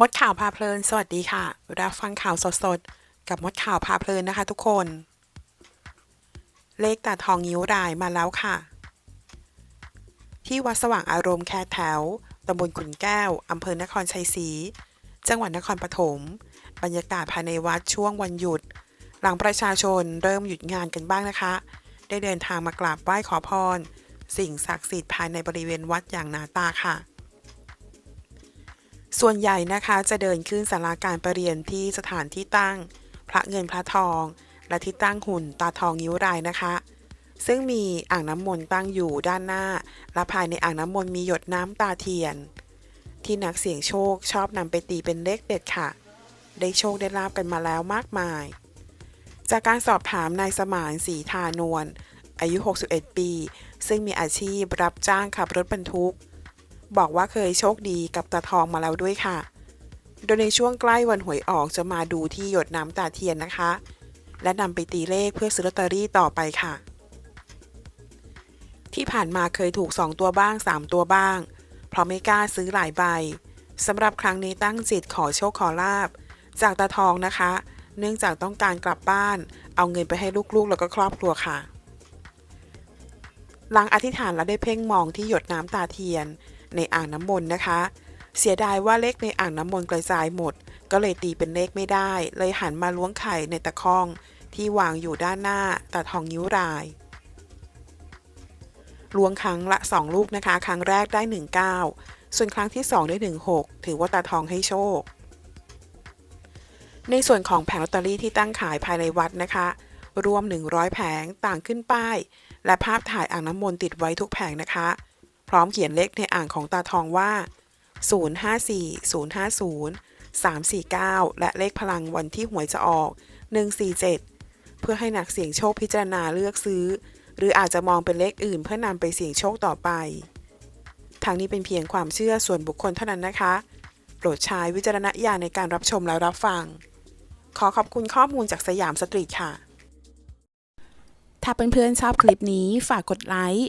มดข่าวพาเพลิน สวัสดีค่ะ รับฟังข่าวสดๆ กับมดข่าวพาเพลินนะคะทุกคน เลขตาทองนิ้วรายมาแล้วค่ะ ที่วัดสว่างอารมณ์แคแถว ตำบลขุนแก้ว อำเภอนครชัยศรี จังหวัดนครปฐม บรรยากาศภายในวัดช่วงวันหยุด หลังประชาชนเริ่มหยุดงานกันบ้างนะคะ ได้เดินทางมากราบไหว้ขอพร สิ่งศักดิ์สิทธิ์ภายในบริเวณวัดอย่างหนาตาค่ะ ส่วนใหญ่นะคะจะเดินขึ้นศาลาการประเรียนที่สถานที่ตั้ง พระเงินพระทอง และที่ตั้งหุ่นตาทองนิ้วรายนะคะ ซึ่งมีอ่างน้ำมนต์ตั้งอยู่ด้านหน้า และภายในอ่างน้ำมนต์มีหยดน้ำตาเทียน ที่นักเสี่ยงโชคชอบนำไปตีเป็นเลขเด็ดค่ะ ได้โชคได้ลาบกันมาแล้วมากมาย จากการสอบถามนายสมานศรีทานวลอายุ 61 ปี ซึ่งมีอาชีพรับจ้างขับรถบรรทุก บอกว่าเคยโชคดีกับตาทองมาแล้วด้วยค่ะ โดยในช่วงใกล้วันหวยออกจะมาดูที่หยดน้ำตาเทียนนะคะ และนำไปตีเลขเพื่อซื้อลอตเตอรี่ต่อไปค่ะ ที่ผ่านมาเคยถูก 2 ตัวบ้าง 3 ตัวบ้าง เพราะไม่กล้าซื้อหลายใบสำหรับครั้งนี้ตั้งจิตขอโชคขอลาบ จากตาทองนะคะ เนื่องจากต้องการกลับบ้าน เอาเงินไปให้ลูกๆ แล้วก็ครอบครัวค่ะหลังอธิษฐานและได้เพ่งมองที่หยดน้ำตาเทียน ในอ่างน้ำมนต์นะคะ เสียดายว่าเลขในอ่างน้ำมนต์กระจายหมด ก็เลยตีเป็นเลขไม่ได้ เลยหันมาล้วงไข่ในตะข้อง ที่วางอยู่ด้านหน้าตาทองนิ้วรายล้วงครั้งละ 2 ลูกนะคะ ครั้งแรกได้ 19 ส่วนครั้งที่ 2 ได้ 16 ถือว่าตาทองให้โชค ในส่วนของแผงลอตเตอรี่ที่ตั้งขายภายในวัดนะคะ รวม 100 แผงต่างขึ้นป้าย และภาพถ่ายอ่างน้ำมนต์ติดไว้ทุกแผงนะคะ ร้อมเขียนเลขในอ่างของตาทองว่า 054 050 349 และเลขพลังวันที่หวยจะออก 147 เพื่อให้นักเสี่ยงโชคพิจารณาเลือกซื้อ หรืออาจจะมองเป็นเลขอื่นเพื่อนำไปเสี่ยงโชคต่อไป ทางนี้เป็นเพียงความเชื่อส่วนบุคคลเท่านั้นนะคะ โปรดใช้วิจารณญาณในการรับชมและรับฟัง ขอขอบคุณข้อมูลจากสยามสตรีทค่ะ ถ้าเพื่อนๆชอบคลิปนี้ฝากกดไลค์